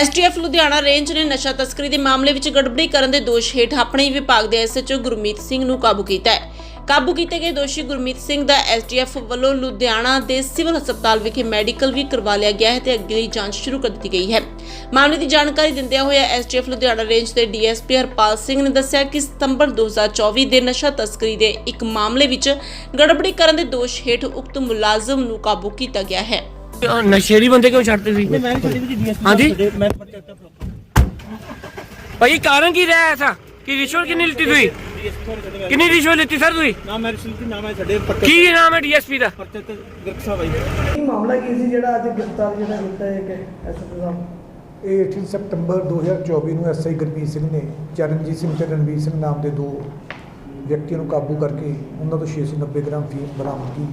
STF Ludhiana range ਨੇ ਨਸ਼ਾ ਤਸਕਰੀ ਦੇ ਮਾਮਲੇ ਵਿੱਚ ਗੜਬੜੀ ਕਰਨ ਦੇ ਦੋਸ਼ ਹੇਠ ਆਪਣੇ ਹੀ ਵਿਭਾਗ ਦੇ ਐਸਐਚਓ ਗੁਰਮੀਤ ਸਿੰਘ ਨੂੰ ਕਾਬੂ ਕੀਤਾ ਹੈ। ਕਾਬੂ ਕੀਤੇ ਗਏ ਦੋਸ਼ੀ ਗੁਰਮੀਤ ਸਿੰਘ ਦਾ ਐਸਟੀਐਫ ਵੱਲੋਂ ਲੁਧਿਆਣਾ ਦੇ ਸਿਵਲ ਹਸਪਤਾਲ ਵਿਖੇ ਮੈਡੀਕਲ ਵੀ ਕਰਵਾ ਲਿਆ ਗਿਆ ਹੈ ਤੇ ਅਗਲੀ ਜਾਂਚ ਸ਼ੁਰੂ ਕਰ ਦਿੱਤੀ ਗਈ ਹੈ। ਮਾਮਲੇ ਦੀ ਜਾਣਕਾਰੀ ਦਿੰਦਿਆਂ ਹੋਇਆ ਐਸਟੀਐਫ ਲੁਧਿਆਣਾ ਰੇਂਜ ਦੇ ਡੀਐਸਪੀ ਹਰਪਾਲ ਸਿੰਘ ਨੇ ਦੱਸਿਆ ਕਿ ਸਤੰਬਰ 2024 ਦੇ ਨਸ਼ਾ ਤਸਕਰੀ ਦੇ ਇੱਕ ਮਾਮਲੇ ਵਿੱਚ ਗੜਬੜੀ ਕਰਨ ਦੇ ਦੋਸ਼ ਹੇਠ ਉਕਤ ਮੁਲਾਜ਼ਮ ਨੂੰ ਕਾਬੂ ਕੀਤਾ ਗਿਆ ਹੈ। ਅਹ ਨਸ਼ੇੜੀ ਬੰਦੇ ਕਿਉਂ ਛੱਡਦੇ ਸੀ ਮੈਂ ਵੀ ਡੀਐਸਪੀ ਹਾਂਜੀ? ਮੈਂ ਪਰਚਾ ਦਿੱਤਾ ਭਾਈ ਕਾਰਨ ਕੀ ਰਿਹਾ ਐਸਾ? ਕਿ ਰਿਸ਼ਵਤ ਕਿੰਨੀ ਲਿੱਤੀ ਤੁਸੀਂ? ਕਿੰਨੀ ਰਿਸ਼ਵਤ ਲਿੱਤੀ ਸਰ ਤੁਸੀਂ? ਨਾ ਮੈਂ ਰਿਸ਼ਵਤ ਨਾ ਮੈਂ ਛੱਡੇ ਪਰਚਾ ਕੀ ਨਾਮ ਹੈ ਡੀਐਸਪੀ ਦਾ? ਪਰਚਾ ਤੇ ਗਿਰਕ ਸਾਹਿਬ ਆਈ ਕੀ ਮਾਮਲਾ ਕੀ ਸੀ ਜਿਹੜਾ ਅੱਜ ਗ੍ਰਿਫਤਾਰ ਜਿਹੜਾ ਕੀਤਾ ਹੈ ਕਿ ਐਸਐਸਪੀ ਸਾਹਿਬ? ਇਹ 18 ਸਤੰਬਰ 2024 ਨੂੰ ਐਸਆਈ ਗੁਰਮੀਤ ਸਿੰਘ ਨੇ ਚਰਨਜੀਤ ਸਿੰਘ ਤੇ ਰਣਵੀਰ ਸਿੰਘ ਨਾਮ ਦੇ ਦੋ ਵਿਅਕਤੀਆਂ ਨੂੰ ਕਾਬੂ ਕਰਕੇ ਉਹਨਾਂ ਤੋਂ 690 ਗ੍ਰਾਮ ਫੀਮ ਬਰਾਮਦਗੀ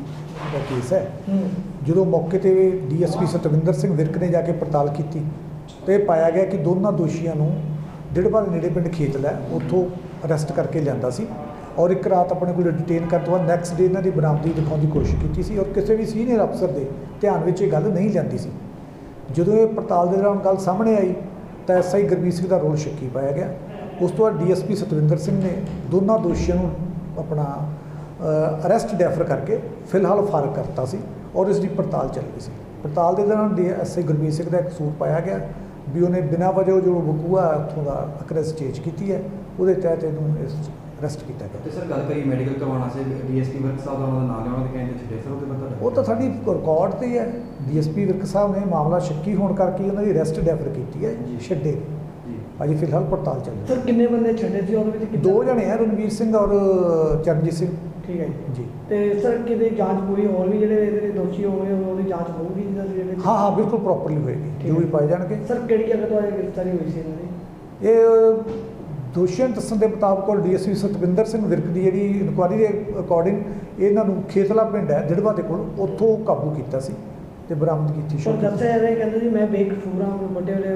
ਦਾ ਕੇਸ ਹੈ। ਜਦੋਂ ਮੌਕੇ ਤੇ ਡੀਐਸਪੀ ਸਤਵਿੰਦਰ ਸਿੰਘ ਵਿਰਕ ਨੇ ਜਾ ਕੇ ਪੜਤਾਲ ਕੀਤੀ ਤੇ ਪਾਇਆ ਗਿਆ ਕਿ ਦੋਨਾਂ ਦੋਸ਼ੀਆਂ ਨੂੰ ਡਿੜਬਾ ਦੇ ਨੇੜੇ ਪਿੰਡ ਖੇਤਲਾ ਹੈ, ਉੱਥੋਂ ਅਰੈਸਟ ਕਰਕੇ ਲਿਆਂਦਾ ਸੀ ਔਰ ਇੱਕ ਰਾਤ ਆਪਣੇ ਕੋਲ ਡਿਟੇਨ ਕਰਨ ਤੋਂ ਬਾਅਦ ਨੈਕਸਟ ਡੇ ਇਹਨਾਂ ਦੀ ਬਰਾਮਦਗੀ ਦਿਖਾਉਣ ਦੀ ਕੋਸ਼ਿਸ਼ ਕੀਤੀ ਸੀ ਔਰ ਕਿਸੇ ਵੀ ਸੀਨੀਅਰ ਅਫਸਰ ਦੇ ਧਿਆਨ ਵਿੱਚ ਇਹ ਗੱਲ ਨਹੀਂ ਜਾਂਦੀ ਸੀ। ਜਦੋਂ ਇਹ ਪੜਤਾਲ ਦੇ ਦੌਰਾਨ ਗੱਲ ਸਾਹਮਣੇ ਆਈ ਤਾਂ ਐਸਆਈ ਗੁਰਮੀਤ ਸਿੰਘ ਦਾ ਰੋਲ ਸ਼ੱਕੀ ਪਾਇਆ ਗਿਆ। ਉਸ ਤੋਂ ਬਾਅਦ ਡੀਐਸਪੀ ਸਤਵਿੰਦਰ ਸਿੰਘ ਨੇ ਦੋਨਾਂ ਦੋਸ਼ੀਆਂ ਨੂੰ ਆਪਣਾ ਅਰੈਸਟ ਡੈਫਰ ਕਰਕੇ ਫਿਲਹਾਲ ਫਾਰਗ ਕਰਤਾ ਸੀ ਔਰ ਇਸ ਦੀ ਪੜਤਾਲ ਚੱਲ ਰਹੀ ਸੀ। ਪੜਤਾਲ ਦੇ ਦੌਰਾਨ ਡੀਐਸਆਈ ਗੁਰਮੀਤ ਸਿੰਘ ਦਾ ਇੱਕ ਕਸੂਰ ਪਾਇਆ ਗਿਆ ਵੀ ਉਹਨੇ ਬਿਨਾਂ ਵਜ੍ਹਾ ਜੋ ਵਕੂਆ ਉੱਥੋਂ ਦਾ ਅਕਰੈਸ ਚੇਂਜ ਕੀਤੀ ਹੈ ਉਹਦੇ ਤਹਿਤ ਇਹਨੂੰ ਇਸ ਅਰੈਸਟ ਕੀਤਾ ਗਿਆ। ਤੇ ਸਰ ਗੱਲ ਕਰੀ ਮੈਡੀਕਲ ਕਰਵਾਉਣਾ ਸੀ ਡੀਐਸਪੀ ਵਰਕ ਸਾਹਿਬ ਦਾ ਉਹਨਾਂ ਦਾ ਨਾਮ ਲਿਆ ਉਹਨਾਂ ਦੇ ਕਹਿੰਦੇ ਛੱਡੇ ਸਰ ਉਹਦੇ ਬਾਰੇ ਉਹ ਤਾਂ ਸਾਡੀ ਰਿਕਾਰਡ ਤੇ ਹੀ ਡੀਐਸਪੀ ਵਿਰਕ ਸਾਹਿਬ ਨੇ ਮਾਮਲਾ ਸ਼ੱਕੀ ਹੋਣ ਕਰਕੇ ਉਹਨਾਂ ਦੀ ਅਰੈਸਟ ਡੈਫਰ ਕੀਤੀ ਹੈ। ਛੱਡੇ। ਅਜੇ ਫਿਲਹਾਲ ਪੜਤਾਲ ਚੱਲ ਰਹੀ ਸਰ ਕਿੰਨੇ ਬੰਦੇ ਛੱਡੇ ਸੀ ਉਹਦੇ ਵਿੱਚ ਹੈ ਕਿੰਨੇ ਦੋ ਜਣੇ ਹੈ ਰਣਵੀਰ ਸਿੰਘ ਔਰ ਚਰਨਜੀਤ ਸਿੰਘ। ਠੀਕ ਹੈ ਜੀ। ਜੀ। ਤੇ ਸਰ ਕਿਤੇ ਜਾਂਚ ਪੂਰੀ ਹੋਰ ਵੀ ਜਿਹੜੇ ਇਹਦੇ ਦੋਸ਼ੀ ਹੋਣਗੇ ਉਹਦੀ ਜਾਂਚ ਹੋਊਗੀ ਜਿਹਦਾ ਜਿਹੜੇ ਹਾਂ ਹਾਂ ਬਿਲਕੁਲ ਪ੍ਰੋਪਰਲੀ ਹੋਏਗੀ। ਠੀਕ ਜੋ ਵੀ ਹੈ। ਪਾਏ ਜਾਣਗੇ। ਸਰ ਕਿਹੜੀ ਜਗ੍ਹਾ ਤੋਂ ਇਹ ਗ੍ਰਿਫਤਾਰੀ ਹੋਈ ਸੀ ਇਹਨਾਂ ਦੀ? ਇਹ ਦੋਸ਼ੀਆਂ ਦੇ ਦੱਸਣ ਦੇ ਮੁਤਾਬਕ ਡੀਐਸਪੀ ਸਤਵਿੰਦਰ ਸਿੰਘ ਵਿਰਕ ਦੀ ਜਿਹੜੀ ਇਨਕੁਆਰੀ ਦੇ ਅਕੋਰਡਿੰਗ ਇਹਨਾਂ ਨੂੰ ਖੇਤਲਾ ਪਿੰਡ ਹੈ ਦਿੜਬਾ ਦੇ ਕੋਲ ਉੱਥੋਂ ਕਾਬੂ ਕੀਤਾ ਸੀ ਤੇ ਬਰਾਮਦ ਕੀਤੀ ਪਰ ਸ਼ੁਰੂ ਦੱਸਿਆ ਜਾ ਰਿਹਾ ਕਹਿੰਦੇ ਜੀ ਮੈਂ ਬੇਕਸੂਰ ਹਾਂ ਵੱਡੇ ਵਾਲੇ